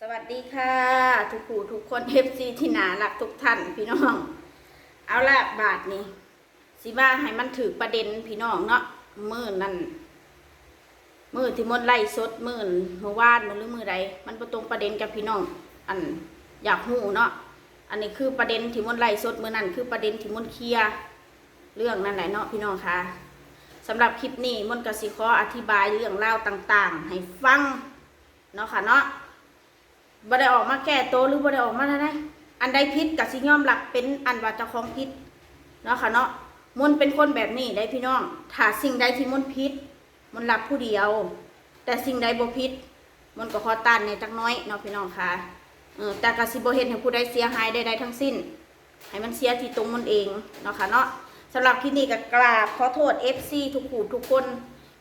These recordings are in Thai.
สวัสดีค่ะ ทุกผู้ทุกคนเอฟซีที่นารักทุกท่านพี่น้อง เอาละบาทนี้สิว่าให้มันถือประเด็นพี่น้องเนาะมือนั่นมือที่มดไล่สดมือเมื่อวานมือหรือมือใดมันประตรงประเด็นกับพี่น้อง อันอยากหูเนาะอันนี้คือประเด็นที่มดไล่สดมือนั่นคือประเด็นที่มดเคลียเรื่องนั่นแหละเนาะพี่น้องค่ะสำหรับคลิปนี้มดกสิขออธิบายเรื่องเล่าต่าง ๆ ให้ฟังเนาะค่ะเนาะ บ่ได้ออกมาแก้ตัวหรือบ่ได้ออกมาอะไรอันใดผิดกับสิยอมรับเป็นอันว่าเจ้าของผิดเนาะค่ะเนาะมนเป็นคนแบบนี้ได้พี่น้อง ถ้าสิ่งใดที่มนต์ผิดมนต์รับผู้เดียว แต่สิ่งใดบ่ผิดมนก็ขอต้านในจักน้อยเนาะพี่น้องค่ะเออแต่ก็สิบ่เฮ็ดให้ผู้ใดเสียหายใดๆทั้งสิ้น ให้มันเสียที่ตรงมันเองเนาะค่ะเนาะสำหรับที่นี่ก็กราบขอโทษ FC ทุกผู้ทุกคน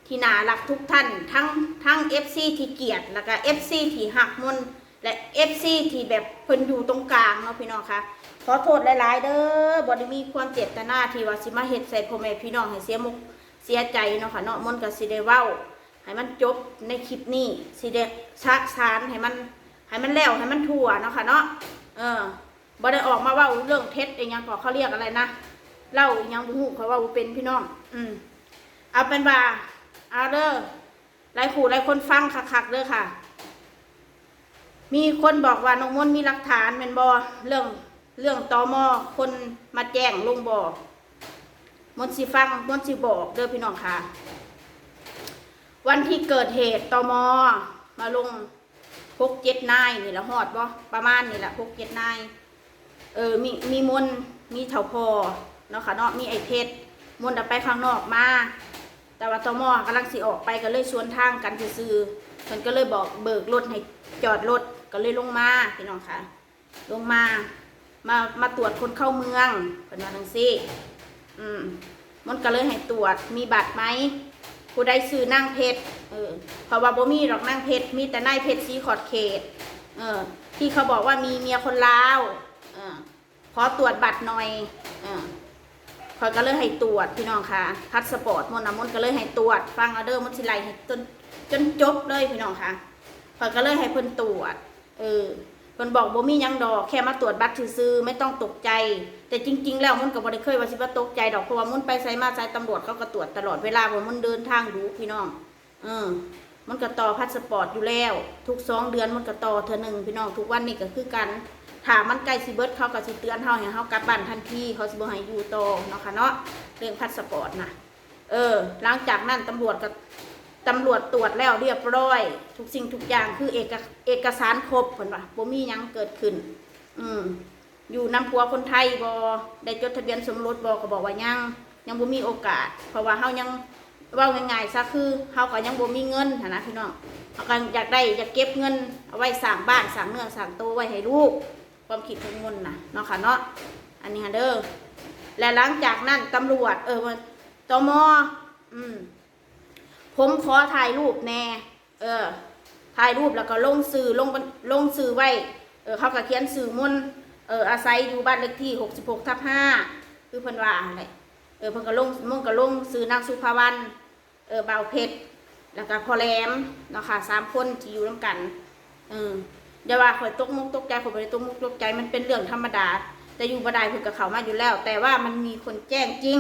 ที่น่ารักทุกท่าน ทั้งทั้ง FC ที่เกียดแล้วก็ FC ที่หักมนต์ และ FC ที่แบบเพิ่นอยู่ตรงกลางเนาะพี่น้องคะขอโทษหลายๆเด้อบอได้มีความเจตนาที่ว่าสิมาเฮ็ดใส่พ่อแม่พี่น้องให้เสียมุกเสียใจเนาะค่ะเนาะมนต์ก็สิได้เว้าให้มันจบในคลิปนี้สิได้ชักสารให้มันให้มันแล้วให้มันทั่วเนาะค่ะเนาะเออบ่ได้ออกมาเว้าเรื่องเท็จอีหยังก็เขาเรียกอะไรนะเล่าอีหยังบ่ฮู้เขาว่าบ่เป็นพี่น้องอืมเอาเป็นว่าเอาเด้อหลายผู้หลายคนฟังคักๆเด้อค่ะ มีคนบอกว่าน้องมนมีหลักฐานเป็นบอเรื่องเรื่องตอมอคนมาแจ้งลงบอมนสิฟังมนสิบอกเด้อพี่น้องค่ะ วันที่เกิดเหตุตอมอมาลงพกเจ็ดนายนี่ละหอดบ่ประมาณนี่แหละพกเจ็ดนายเออมีมีมนมีเถาพอเนาะค่ะเนาะมีไอเพชรมนต์เอาไปข้างนอกมาแต่ว่าตอมอกำลังสิออกไปก็เลยชวนทางกันซื่อๆเพิ่นก็เลยบอกเบิกรถให้จอดรถ ก็เลยลงมาพี่น้องค่ะ ลงมา มามาตรวจคนเข้าเมืองเพิ่นว่าจังซี่อืมมันก็เลยให้ตรวจมีบัตรไหมผู้ใดซื้อนั่งเพชรเออเพราะว่าบ่มีหรอกนั่งเพชรมีแต่นายเพชรสีขอดเขต เออ ที่เขาบอกว่ามีเมียคนลาวเออขอตรวจบัตรหน่อยเออคอยก็เลยให้ตรวจพี่น้องค่ะพัสปอร์ตมนต์นะมนต์ก็เลยให้ตรวจ ฟังเอเดอร์มนสิไลให้จนจนจบเลยพี่น้องค่ะคอยก็เลยให้เพิ่นตรวจ เออเพิ่นบอกบ่มีหยังดอกแค่มาตรวจบัตรซื่อๆไม่ต้องตกใจ แต่จริง ๆ แล้วมันก็บ่ได้เคยว่าสิว่าตกใจดอกเพราะว่ามันไปไสมาไสตำรวจเขาก็ตรวจตลอดเวลาว่ามันเดินทางดูพี่น้องเออมันก็ต่อพาสปอร์ตอยู่แล้ว ทุกสองเดือนมันก็ต่อเท่อหนึ่งพี่น้องทุกวันนี้ก็คือกันถามมันใกล้สิเบิร์ดเขาก็สิเตือนเฮาให้เฮากลับบ้านทันทีเขาสิบ่ให้อยู่ต่อเนาะค่ะเนาะเรื่องพาสปอร์ตนะเออหลังจากนั้นตำรวจก็ ตำรวจตรวจแล้วเรียบร้อย ทุกสิ่งทุกอย่างคือเอกเอกสารครบเพิ่นว่าบ่มียังเกิดขึ้น อืมอยู่นำผัวคนไทยบ่ได้จดทะเบียนสมรสบ่ก็บอกว่ายังยังบ่มีโอกาส เพราะว่าเฮายังเว้าง่ายๆซะคือเฮาก็ยังบ่มีเงินนะพี่น้องเฮาก็อยากได้อยากเก็บเงินเอาไว้สร้างบ้านสร้างเนื้อสร้างตัวไว้ให้ลูก ความคิดของมนนะเนาะค่ะเนาะอันนี้ฮะเด้อและหลังจากนั้นตำรวจ เออตมอืม ผมขอถ่ายรูปแน่ เออ ถ่ายรูปแล้วก็ลงสื่อลงลงสื่อไว้ เออเขาก็เขียนสื่อมนเอออาศัยอยู่บ้านเลขที่หกสิบหกทับห้าคือเพิ่นว่าอะไรเออเพิ่นก็ลงมนต์ก็ลงสื่อนางสุภาวันเออบ่าเพชรแล้วก็พอแหลมเนาะค่ะสามคนที่อยู่ร่วมกัน เอออย่าว่าข่อยตกมุกตกใจข่อยบ่ได้ตกมุกตกใจมันเป็นเรื่องธรรมดา แต่อยู่บ่ได้เพิ่นกับเขามาอยู่แล้ว แต่ว่ามันมีคนแจ้งจริง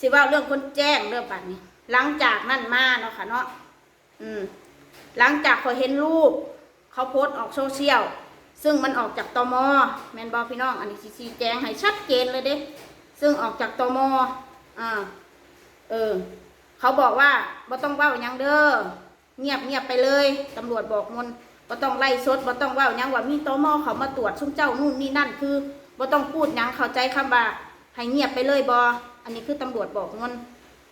สิว่าเรื่องคนแจ้งเรื่องบัดนี้ หลังจากนั่นมาเนาะค่ะเนาะอืม หลังจากเข่อยเห็นรูป เขาโพสต์ออกโซเชียล ซึ่งมันออกจากตมแมนบอพี่น้อง อันนี้ซีแจงให้ชัดเจนเลยเด้ ซึ่งออกจากตมอ่า เออ เขาบอกว่าบ่ต้องว้าหยังเด้อ เงียบเงียบไปเลย ตำรวจบอกมนบ่ต้องไล่สดบ่ต้องว่าหยังว่ามีตมเขามาตรวจซุ่มเจ้านู่นนี่นั่นคือบ่ต้องพูดยังเข้าใจคำว่าให้เงียบไปเลยบออันนี้คือตำรวจบอกมน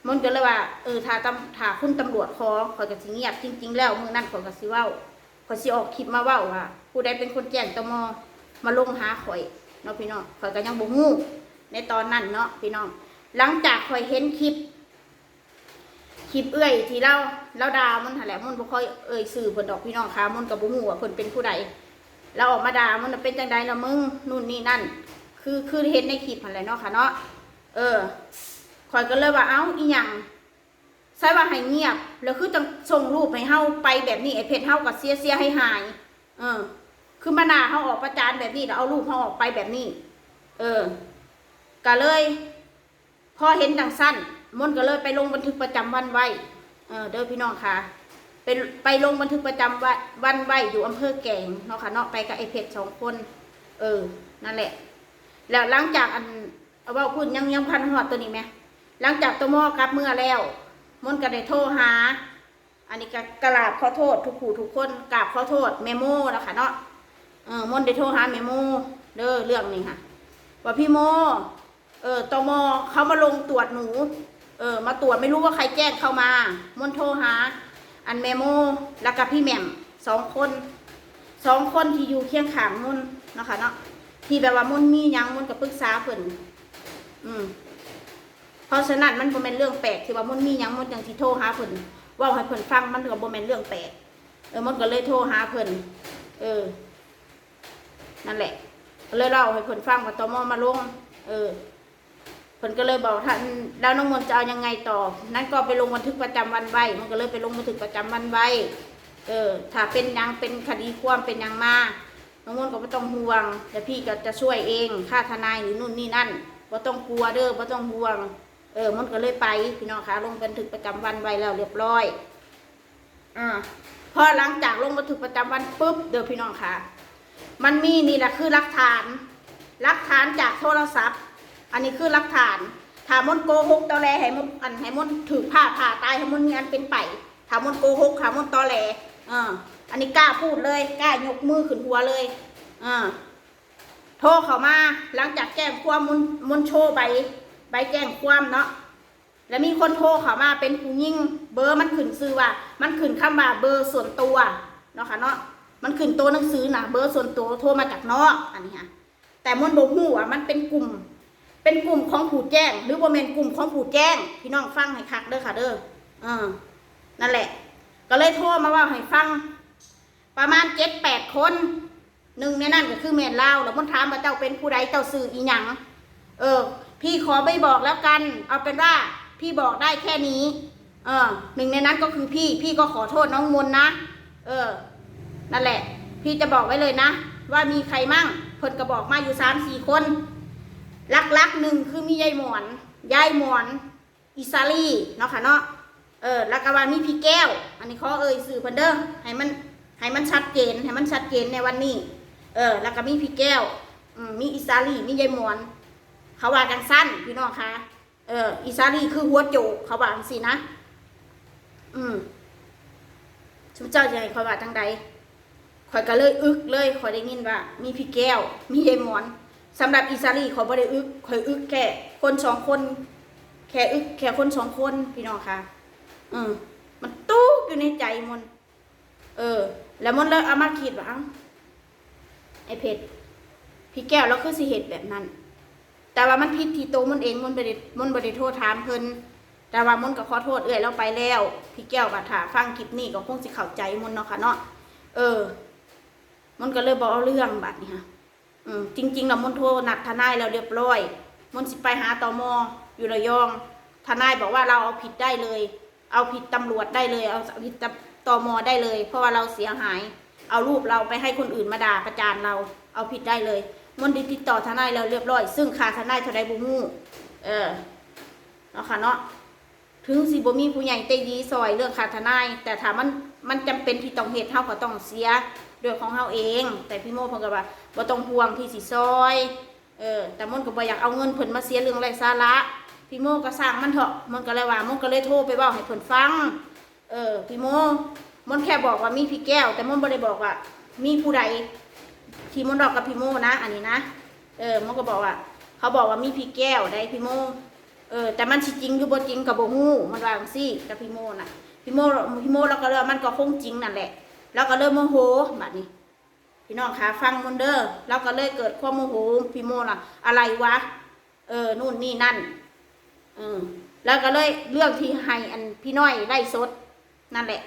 มันก็เลยว่าเออถ้าตำถ้าคุณตำรวจขอขอยก็สิเงียบจริง ๆ แล้วมือนั้นขอยก็สิเว้าขอยสิออกคลิปมาเว้าว่าผู้ใดเป็นคนแจ้งตมมาลงหาข่อยเนาะพี่น้องข่อยก็ยังบ่ฮู้ในตอนนั้นเนาะพี่น้อง หลังจากข่อยเห็นคลิป คลิปเอื้อยที่เราเราด่ามันถแหละมันบ่ค่อยเอ่ยสื่อเพิ่นดอกพี่น้องค่ะมันก็บ่ฮู้ว่าเพิ่นเป็นผู้ใดเราออกมาด่ามันเป็นจังไดล่ะมึงนู่นนี่นั่น คือคือเห็นในคลิปหั่นแหละเนาะค่ะเนาะเออ ข่อยก็เลยว่าเอ้าอีหยังใช่ว่าให้เงียบ แล้วคือจังส่งรูปให้เฮาไปแบบนี้ไอ้เพชรเฮาก็เสียเสียให้หาย เออ คือมานาเขาออกประจานแบบนี้แล้วเอารูปเขาออกไปแบบนี้ เออก็เลย พอเห็นดังสั้นมนก็เลยไปลงบันทึกประจำวันไว้เออเด้อพี่น้องค่ะไปไปลงบันทึกประจำวันวันไว้อยู่อำเภอแกงเนาะค่ะเนาะไปกับไอเพชรสองคน เออ นั่นแหละ แล้วหลังจากอันเอาว่าพูดยังยังพันหอดตัวนี้ไหม หลังจากตัวหมอกลับเมื่อแล้วมนก็ได้โทรหา อันนี้ก็กราบขอโทษทุกผู้ทุกคนกราบขอโทษเมโมแล้วค่ะเนาะเออมนได้โทรหาเมโมเด้อเรื่องนี้ค่ะ ว่าพี่โม เออตมเขามาลงตรวจหนู เออ มาตรวจไม่รู้ว่าใครแจ้งเข้ามา มนโทรหา อันเมโมแล้วกับพี่แหม่มสองคนสองคนที่อยู่เคียงข้างมนนะคะเนาะที่แบบว่ามนมียังมนกับปรึกษาเพิ่นอืม เพราะฉะนั้นมันบ่แม่นเรื่องแปลกที่ว่ามันมีหยังมันต์จังสิโทรหาเพิ่นเว่าให้เพิ่นฟังมันก็บ่แม่นเรื่องแปลกเออมันก็เลยโทรหาเพิ่นเออ นั่นแหละก็เลยเล่าให้เพิ่นฟังว่าตมมาลง เออเพิ่นก็เลยบอกท่านแล้วน้องมนต์จะเอายังไงต่อ นั้นก็ไปลงบันทึกประจำวันไว้ มันก็เลยไปลงบันทึกประจำวันไว้ เออ ถ้าเป็นยังเป็นคดีความเป็นยังมา น้องมนต์ก็ไม่ต้องห่วงเดี๋ยวพี่ก็จะช่วยเอง ค่าทนายหรือนู่นนี่นั่นบ่ต้องกลัวเด้อบ่ต้องห่วง เออมันก็เลยไปพี่น้องคะลงบันทึกประจำวันไว้แล้วเรียบร้อยอ่าพอหลังจากลงบันทึกประจำวันปุ๊บเดี๋ยวพี่น้องคะมันมีนี่แหละคือหลักฐานหลักฐานจากโทรศัพท์ อันนี้คือหลักฐานถามมนโกหกตอแหลให้มนอันให้มนถือผ้าผ่าตายให้มนมีอันเป็นไปถามมนโกหกถามมนตอแหลอ่าอันนี้กล้าพูดเลยกล้ายกมือขึ้นหัวเลยอ่าโทรเข้ามาหลังจากแจ้ความมนมนโชว์ใบ ใบแจ้งความเนาะแล้วมีคนโทรเข้ามาเป็นผู้ยิ่งเบอร์มันขึ้นซื้อว่า มันขึ้นคำว่าเบอร์ส่วนตัวเนาะค่ะเนาะมันขึ้นตัวหนังสือนะเบอร์ส่วนตัวโทรมาจากนอกอันนี้ค่ะแต่มนบอกหูว่ามันเป็นกลุ่ม เป็นกลุ่มของผู้แจ้ง หรือว่าเป็นกลุ่มของผู้แจ้งพี่น้องฟังให้คักเด้อค่ะเด้อเออนั่นแหละ ก็เลยโทรมาว่าให้ฟัง ประมาณเจ็ดแปดคนหนึ่งในนั้นก็คือเมนเล่าแล้วมันถามว่าเจ้าเป็นผู้ใดเจ้าสื่ออีหยัง เออ พี่ขอไม่บอกแล้วกัน เอาเป็นว่าพี่บอกได้แค่นี้ เออหนึ่งในนั้นก็คือพี่ พี่ก็ขอโทษน้องมนนะ เออ นั่นแหละ พี่จะบอกไว้เลยนะ ว่ามีใครมั่งเพิ่นก็บอกมาอยู่สามสี่คนลักๆหนึ่งคือมียายหมอนยายหมอนอิซาลีเนาะค่ะเนาะเออแล้วก็ว่ามีพี่แก้ว อันนี้ขอเอ่ยสื่อเพิ่นเด้อให้มันให้มันชัดเจนให้มันชัดเจนในวันนี้ เออ แล้วก็มีพี่แก้วอืมมีอิซาลีมียายหมอน เขาว่ากันสั้นพี่น้องคะเอออิซาลีคือหัวโจกเขาว่าจังสินะ อืมชุมเจ้าจะให้คอยว่าจังใดข่อยก็เลยอึกเลยข่อยได้ยินว่า มีพี่แก้ว มียายหมอนสำหรับอิสาลีข่อยบ่ได้อึกข่อยอึกแค่คนสองคน แค่อึกแค่คนสองคนพี่น้องคะอืมมันตู้อยู่ในใจมนเออ แล้วมนเลยเอามาคิดว่าไอเพชรพี่แก้วเราคือสิเหตุแบบนั้น แต่ว่ามันผิดที่โตวมันเองมันบ่ได้มันบ่ได้โทษถามเพิ่นแต่ว่ามนก็ขอโทษเอื้อยเราไปแล้ว พี่แก้วก็ถ้าฟังคลิปนี้ก็คงสิเข้าใจมนเนาะค่ะเนาะเออ มันก็เลยบอกเอาเรื่องบัดนี้ค่ะอืมจริงๆแล้วมันโทรนัดทนายแล้วเรียบร้อยมันสิไปหาตมอยู่ระยอง ทนายบอกว่าเราเอาผิดได้เลย เอาผิดตำรวจได้เลย เอาผิดตมได้เลย เพราะว่าเราเสียหาย เอารูปเราไปให้คนอื่นมาด่าประจานเรา เอาผิดได้เลย มันได้ติดต่อทนายแล้วเรียบร้อย ซึ่งค่าทนายเท่าใดบ่ฮู้เออเนาะค่ะเนาะถึงสิบ่มีผู้ใหญ่ใจดีซอยเรื่องค่าทนาย แต่ถ้ามันมันจำเป็นที่ต้องเฮ็ดเฮาก็ต้องเสียด้วยของเฮาเอง แต่พี่โมเพิ่นก็ว่าบ่ต้องห่วงพี่สิซอยเออแต่มนก็บ่อยากเอาเงินเพิ่นมาเสียเรื่องไร้สาระพี่โมก็สร้างมันเถอะมันก็เลยว่ามันก็เลยโทรไปเว้าให้เพิ่นฟัง เออพี่โมมันแค่บอกว่ามีพี่แก้ว แต่มันบ่ได้บอกว่ามีผู้ใด ที่มันบอกกับพี่โมนะ อันนี้นะ เออมันก็บอกว่า เขาบอกว่ามีพี่แก้วได้พี่โมเออแต่มันสิจริงหรือบ่จริงกับบ่ฮู้มันวาจังซี่กับพี่โมน่ะพี่โมพี่โมเราก็เลยว่ามันก็คงจริงนั่นแหละแล้วก็เริ่มโมโหบัดนี้ พี่น้องคะฟังมนเด้อเราก็เลยเกิดความโมโหพี่โมล่ะ อะไรวะ เออนู่นนี่นั่นเออแล้วก็เลยเรื่องที่ให้อันพี่น้อยไล่สดนั่นแหละ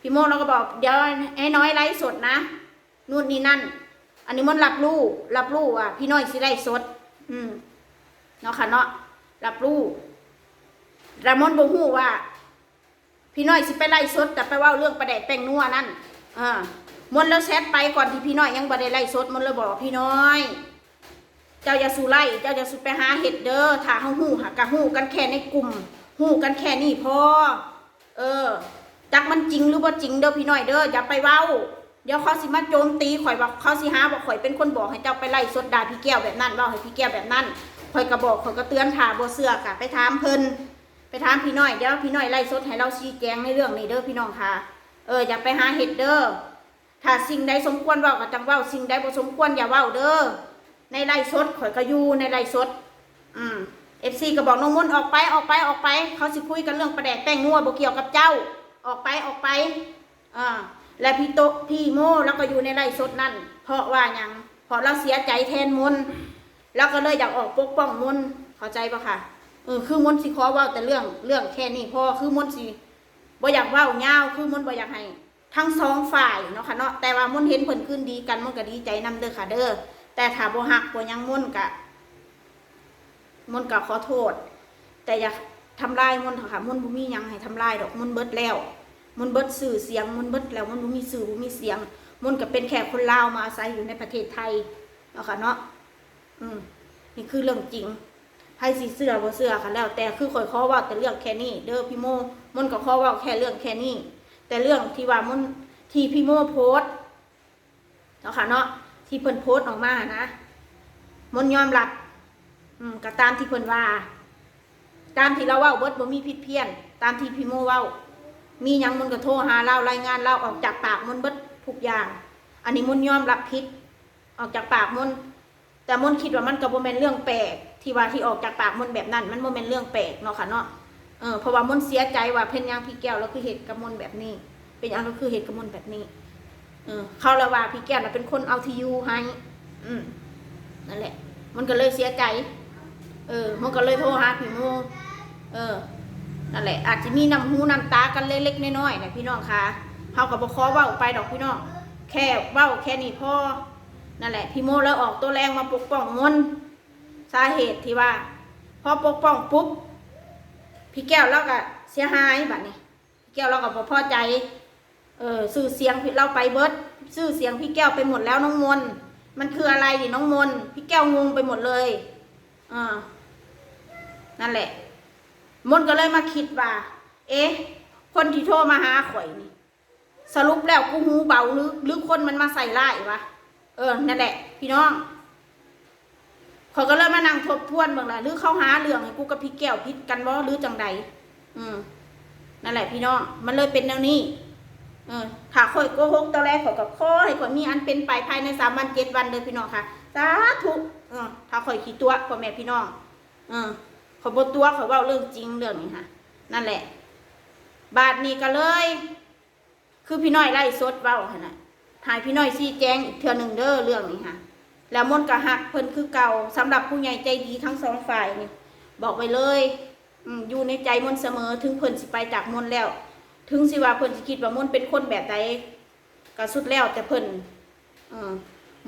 พี่โมเราก็บอกเดี๋ยวไอ้น้อยไล่สดนะ นู่นนี่นั่น อันนี้มันรับรู้รับรู้ว่าพี่น้อยสิไล่สด อืมเนาะค่ะเนาะรับรู้รามอนบ่ฮู้ว่า พี่น้อยสิไปไล่สดแต่ไปว่าเรื่องประแดกแป้งนัวนั่นอ่ามมนต์แล้วแชทไปก่อนที่พี่น้อยยังบ่ได้ไล่สดมนต์เลยบอกพี่น้อย เจ้าอย่าสู่ไล่เจ้าอย่าสู่ไปหาเห็ดเด้อถ้าเฮาฮู้หากะฮู้กันแค่ในกลุ่มฮู้กันแค่นี้พอเออ จักมันจริงหรือบ่จริงเด้อพี่น้อยเด้ออย่าไปเว้า เดี๋ยวเขาสิมาโจมตีข่อยว่าเขาสิหาว่าข่อยเป็นคนบอกให้เจ้าไปไล่สดด่าพี่แก้วแบบนั้นว้าให้พี่แก้วแบบนั้นข่อยก็บอกข่อยก็เตือนถ่าบ่เชื่อกะไปถามเพิ่นไปถามพี่น้อยเดี๋ยวพี่น้อยไล่สดให้เราชี้แจงในเรื่องนี้เด้อพี่น้องค่ะ เอออย่าไปหาเห็ดเด้อถ้าสิ่งใดสมควรว้าก็จังว้าสิ่งใดบ่สมควรอย่าว้าเด้อในไล่สดข่อยก็อยู่ในไล่สด อืม FC ก็บอกน้องมนต์ออกไปออกไปออกไป เขาสิคุยกันเรื่องประแดกแป้งนัวบ่เกี่ยวกับเจ้า ออกไปออกไปอ่า และพี่โตะพี่โมแล้วก็อยู่ในไร่สดนั่นเพราะว่ายังเพราะเราเสียใจแทนมนแล้วก็เลยอยากออกปกป้องมนเข้าใจปะค่ะเออคือมนสิขอเว้าแต่เรื่องเรื่องแค่นี้พอคือมนสิบ่อยากเว้ายาวคือมนบ่อยากให้ทั้งสองฝ่ายเนาะค่ะเนาะแต่ว่ามนเห็นเพิ่นคืนดีกันมนก็ดีใจนํเด้อค่ะ เด้อแต่ถ้าบ่ฮักบ่ยังมนก็มนก็ขอโทษ แต่อย่าทำลายมนเถอะค่ะมนบ่มียังให้ทำลายดอกมนเบิดแล้ว มันเบิดสื่อเสียงมันเบิดแล้วมันมีสื่อบ่มีเสียง มันก็เป็นแค่คนลาวมาอาศัยอยู่ในประเทศไทยเนาะค่ะเนาะอืมนี่คือเรื่องจริงไผสิเสื้อบ่เสื้อค่ะแล้ว แต่คือข่อยข้อว่าแต่เรื่องแค่นี้ เด้อพี่โมมันก็ข้อว่าแค่เรื่องแค่นี้ แต่เรื่องที่ว่ามันที่พี่โมโพสต์เนาะค่ะเนาะที่เพิ่นโพสต์ออกมานะมันยอมรับอืมก็ตามที่เพิ่นว่า ตามที่เราว้าเบิดบ่มีผิดเพี้ยน ตามที่พี่โมว้า มียังมุนต์ก็โทรหาเรารายงานเราออกจากปากมุนเบิดทุกอย่าง อันนี้มุนยอมรับผิด ออกจากปากมุนแต่มุนคิดว่ามันก็บ่แม่นเรื่องแปลกที่ว่าที่ออกจากปากมุนแบบนั้น มันบ่แม่นเรื่องแปลกเนาะค่ะเนาะเออเพราะว่ามุนเสียใจว่าเพนยังพี่แก้วแล้วคือเหตุกับมุนแบบนี้ เป็นหยังก็คือเหตุกับมุนแบบนี้ เออ เขาละว่าพี่แก้วเป็นคนเอาทียูให้อืมนั่นแหละ มันก็เลยเสียใจ เออ มันก็เลยโทรหาพี่โมเออ นั่นแหละอาจจะมีน้ำหูน้ำตากันเล็กๆน้อยๆนะพี่น้องคะเขากับบ่ขอเว้าไปดอกพี่น้องแค่เว้าแค่นี้พ่อนั่นแหละพี่โมแล้วออกตัวแรงมาปกป้องมนต์สาเหตุที่ว่า พอปกป้องปุ๊บพี่แก้วเราก็เสียหายแบัดนี้พี่แก้วเราก็บ่พอใจเออสื่อเสียงเราไปเบิดสื่อเสียงพี่แก้วไปหมดแล้วน้องมนต์มันคืออะไรดิน้องมนต์พี่แก้วงงไปหมดเลยอ่านั่นแหละ มนก็เลยมาคิดว่า เอ๊ะ คนที่โทรมาหาข่อยนี่ สรุปแล้วกูหูเบาหรือหรือคนมันมาใส่ร้ายวะ เออ นั่นแหละ พี่น้องข่อยก็เลยมานั่งทบทวนเบ้างละหรือเขาหาเรื่องให้กูกับพี่แก้วพิดกันบ่หรือจังใด อืม นั่นแหละ พี่น้อง มันเลยเป็นแนวนี้ เออถ้าข่อยโกหกตอนแรกข่อยก็ขอให้ข่อยมีอันเป็นไปภายในสามวันเจ็ดวันเลยพี่น้องค่ะ สาธุ เออถ้าข่อยขี้ตัวพ่อแม่พี่น้องเออ ขอยบตัวขอยเว่าเรื่องจริงเรื่องนี้ค่ะ นั่นแหละ บาทนี้ก็เลย คือพี่น้อยไล่สดเว้าขนาดถ่ายพี่น้อยชี้แจงอีกเทือหนึ่งเด้อเรื่องนี้ค่ะแล้วมนต์ก็หักเพิ่นคือเก่าสำหรับผู้ใหญ่ใจดีทั้งสองฝ่ายนี่บอกไว้เลยอยู่ในใจมนต์เสมอถึงเพิ่นสิไปจากมนต์แล้ว ถึงสิว่าเพิ่นสิคิดว่ามนต์เป็นคนแบบใดก็สุดแล้วแต่เพิ่นเออ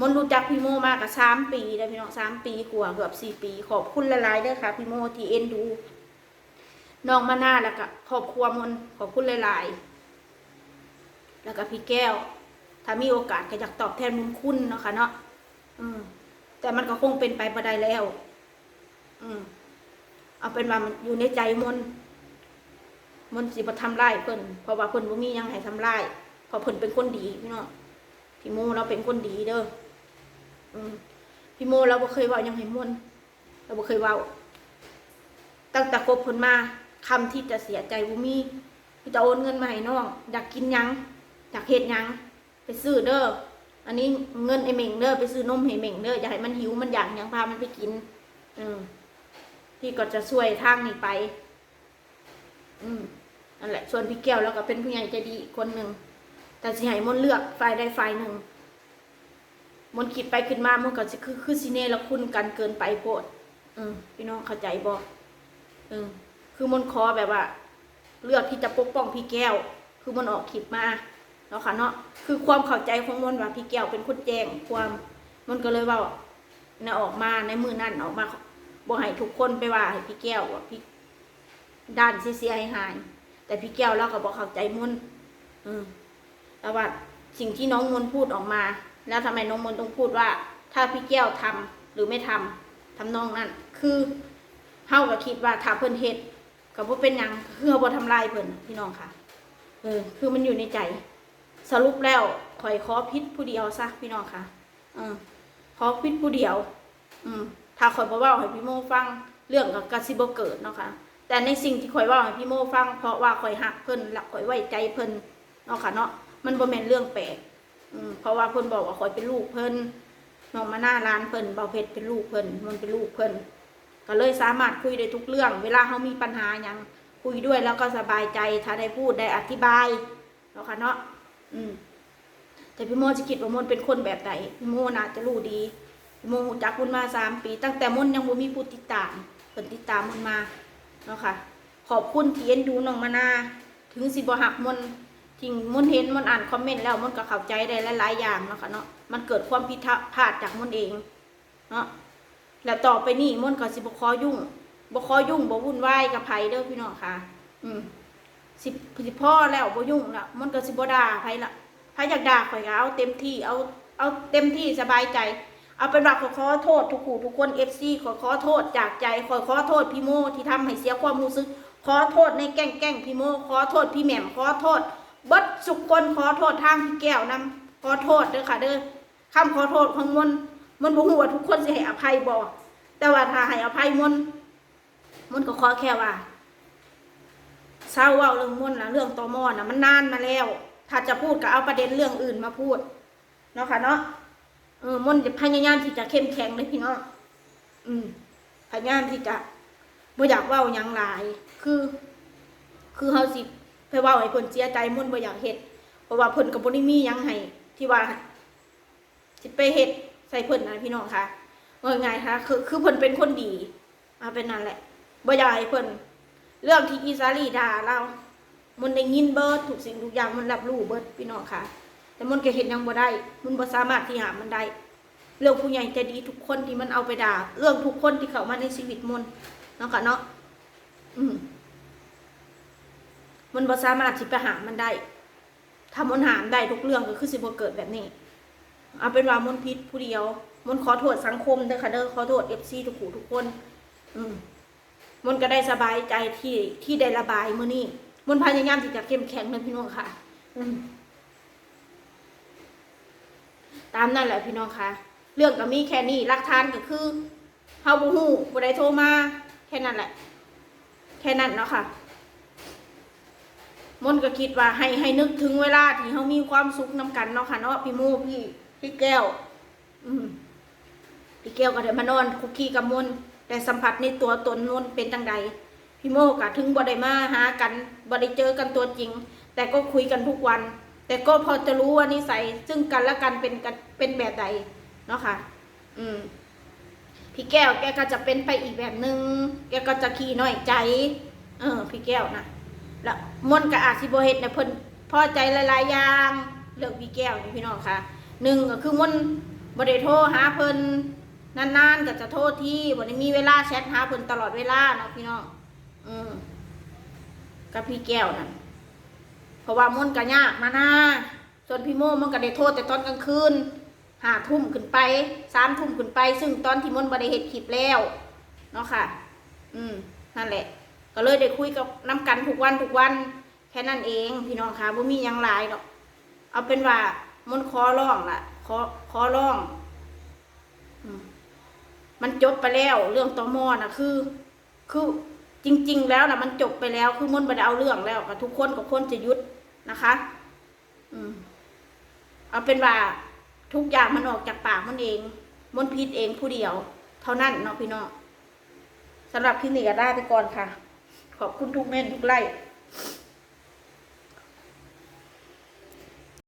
มนรู้จักพี่โมมาก็สามปีแล้พี่น้องสามปีกว่าเกือบสี่ปี ขอบคุณหลายๆด้อค่ะ พี่โมที่เอ็นดูน้องมาหน้าแล้วก็ครอบครัวมนขอบคุณหลายๆ แล้วก็พี่แก้ว ถ้ามีโอกาสก็อยากตอบแทนบุญคุณเนาะค่ะเนาะอืม แต่มันก็คงเป็นไปบ่ได้แล้ว อืม เอาเป็นว่ามันอยู่ในใจมนมนต์สิบทำร้ายเพิ่นเพราะว่าเพิ่นบ่มียังให้ทำร้ายเพราะเพิ่นเป็นคนดีพี่น้องพี่โมเราเป็นคนดีเด้อ พี่โมเราบ่เคยเว้ายังให้มนเราบ่เคยเว้าตั้งแต่คบเพิ่นมาคำที่จะเสียใจบ่มีพี่จะโอนเงินมาให้น้องอยากกินยังอยากเฮ็ดยังไปซื้อเด้ออันนี้เงินไอ้เหม่งเด้อไปซื้อนมให้เหม่งเด้ออย่าให้มันหิวมันอยากยังพามันไปกิน อืมพี่ก็จะช่วยทางนี้ไป อืมนั่นแหละส่วนพี่แก้วแล้วก็เป็นผู้ใหญ่ใจดีอีกคนหนึ่งแต่สิให้มนเลือกฝ่ายใดฝ่ายหนึ่ง มันคิดไปขึ้นมามันก็คือคือสิเนละคุณกันเกินไปโพดอืมพี่น้องเข้าใจบ่อืมคือมนต์ขอแบบว่า เลือกที่จะปกป้องพี่แก้ว คือมันออกคลิปมาเนาะค่ะเนาะคือความเข้าใจของมนว่าพี่แก้วเป็นคนแจ้งความมนก็เลยว่านออกมาในมือนั่นออกมาบ่ให้ทุกคนไปว่าให้พี่แก้วว่าพี่ด้านเสียหายหายแต่พี่แก้วเราก็บอกเข้าใจมุนอืมแต่ว่าสิ่งที่น้องมนพูดออกมา แล้วทำไมน้องมนต์ต้องพูดว่า ถ้าพี่แก้วทำหรือไม่ทำทำนองนั้น คือเฮาก็คิดว่าถ้าเพิ่นเฮ็ดก็บ่เป็นหยังคือเฮาบ่ทำลายเพิ่นพี่น้องค่ะเออคือมันอยู่ในใจ สรุปแล้วข่อยขอพิษผู้เดียวซะพี่น้องค่ะเออขอพิษผู้เดียว อืมถ้าข่อยบ่เว้าให้พี่โมฟังเรื่องก็กระสิบ่เกิดเนาะค่ะแต่ในสิ่งที่ข่อยเว้าให้พี่โมฟังเพราะว่าข่อยฮักเพิ่นและข่อยไว้ใจเพิ่นเนาะค่ะเนาะมันบ่แม่นเรื่องแปลก เพราะว่าเพิ่นบอกว่าขอยเป็นลูกเพิ่นน้องมาหน้าร้านเพิ่นเบาเพชรเป็นลูกเพิ่นมันเป็นลูกเพิ่นก็เลยสามารถคุยได้ทุกเรื่อง เวลาเขามีปัญหายังคุยด้วยแล้วก็สบายใจถ้าได้พูดได้อธิบายเนาะค่ะเนาะอืม แต่พี่โมจะคิดว่ามนเป็นคนแบบไหนพี่โมน่าจะรู้ดีพี่โมจักมนมาสามปี ตั้งแต่มนยังบ่มีผู้ติดตามเพิ่นติดตามมนมาเนาะค่ะ ขอบคุณที่เอ็นดูน้องมานาถึงสิบ่หักมน ทิ้งมนเห็นมนอ่านคอมเมนต์แล้วมนก็เข้าใจได้หลายๆอย่างเนาะค่ะเนาะมันเกิดความผิดพลาดจากมนเองเนาะแล้วต่อไปนี่มนก็สิบ่ขอยุ่งบ่ขอยุ่งบ่วุ่นวายกับไผเด้อพี่น้องค่ะ อืมสิสิพ่อแล้วบ่ยุ่งละมนก็สิบ่ด่าไผละไผอยากด่าข่อยก็เอาเต็มที่เอาเอาเต็มที่สบายใจ เอาเป็นว่าขอขอโทษทุกผู้ทุกคน FC ขอขอโทษจากใจขอขอโทษพี่โมที่ทำให้เสียความรู้สึก ขอโทษในแกล้งแกล้งพี่โมขอโทษพี่แหม่มขอโทษ บดสุกคนขอโทษทางพี่แก้วนํขอโทษเด้อค่ะ เด้อคำขอโทษของมนมนบ่ฮู้ว่าทุกคนสิให้อภัยบ่แต่ว่าถ้าให้อภัยมนมนก็ขอแค่ว่าเศร้าเว่าเรื่องมนนะเรื่องตอมอนะมันนานมาแล้ว ถ้าจะพูดก็เอาประเด็นเรื่องอื่นมาพูดเนาะค่ะเนาะเออมนจะพยายามที่จะเข้มแข็งเลยพี่น้องอืมพยายามที่จะบ่อยากเว้าหยังหลาย คือ คือเฮาสิ ไปเว้าให้เพิ่นเสียใจมุ่นบ่อยากเฮ็ดเพราะว่าเพิ่นก็บ่ได้มีหยังให้ที่ว่าสิไปเฮ็ดใส่เพิ่นนะพี่น้องค่ะว่าไงคะคือคือเพิ่นเป็นคนดีมาเป็นนั่นแหละบ่อยากให้เพิ่นเรื่องที่อีซาลีด่าเรามันได้ยินเบิร์ดทุกสิ่งทุกอย่างมันรับรู้เบิร์ดพี่น้องค่ะ แต่มันก็เห็นยังบ่ได้มันบ่สามารถที่หามันได้ เรื่องผู้ใหญ่ใจดีทุกคนที่มันเอาไปด่า เรื่องทุกคนที่เข้ามาในชีวิตมนเนาะค่ะเนาะอืม มันบ่สามารถที่ไปหามันได้ ถ้ามันหามได้ทุกเรื่องก็คือสิบ่เกิดแบบนี้ เอาเป็นว่ามนพิษผู้เดียวมนขอโทษสังคมเด้อค่ะเด้อขอโทษ FC ทุกผู้ทุกคน อืมมนก็ได้สบายใจที่ที่ได้ระบายมื้อนี้มนพยายามที่จะเข้มแข็งนะพี่น้องค่ะ อืมตามนั่นแหละพี่น้องค่ะ เรื่องก็มีแค่นี้หลักฐานก็คือเฮาบ่ฮู้บ่ได้โทรมาแค่นั้นแหละ แค่นั้นเนาะค่ะ มนก็คิดว่าให้ให้นึกถึงเวลาที่เฮามีความสุขนํกันเนาะค่ะเนาะพี่โมพี่พี่แก้ว อืมพี่แก้วก็ได้มานอนคุกคีกับมนต์ได้สัมผัสในตัวตนมนต์เป็นจังใดพี่โมก็ถึงบ่ได้มาหากันบ่ได้เจอกันตัวจริง แต่ก็คุยกันทุกวัน แต่ก็พอจะรู้ว่านิสัยซึ่งกันและกันเป็นกันเป็นแบบใดเนาะค่ะ อืมพี่แก้วแกก็จะเป็นไปอีกแบบหนึง่งแกก็จะขี้น้อยใจ เออ พี่แก้วนะ แล้วมนต์ก็อาจสิบเฮ็ดในเพิ่นพอใจหลายๆอย่างเรื่องพี่แก้วนี่พี่น้องค่ะหนึ่งก็คือมนบ่ได้โทรหาเพิ่นนานๆก็จะโทษที่บ่ได้มีเวลาแชทหาเพิ่นตลอดเวลาเนาะพี่น้องอืมกับพี่แก้วนั่นเพราะว่ามนต์ก็ยากมาหน้าส่วนพี่โมมันก็ได้โทษแต่ตอนกลางคืนห้าทุ่มขึ้นไปสามทุ่มขึ้นไป ซึ่งตอนที่มนบ่ได้เฮ็ดคลิปแล้วเนาะค่ะ อืมนั่นแหละ ก็เลยได้คุยกับน้ำกันทุกวันทุกวันแค่นั้นเอง พี่น้องค่ะบ่มียังหลายดอก เอาเป็นว่ามนต์ขอร้องล่ะขอขอร้องมันจบไปแล้วเรื่องตอมอนะคือ คือจริง ๆ แล้วนะมันจบไปแล้ว คือมันไม่ได้เอาเรื่องแล้วกับทุกคนกับคนจะยุดนะคะ อืม เอาเป็นว่าทุกอย่างมันออกจากปากมันเองมันพิษเองผู้เดียว เท่านั้นเนาะพี่น้องสำหรับคลิปนี้ก็ได้ไปก่อนค่ะ ขอบคุณทุกเมนทุกไลค์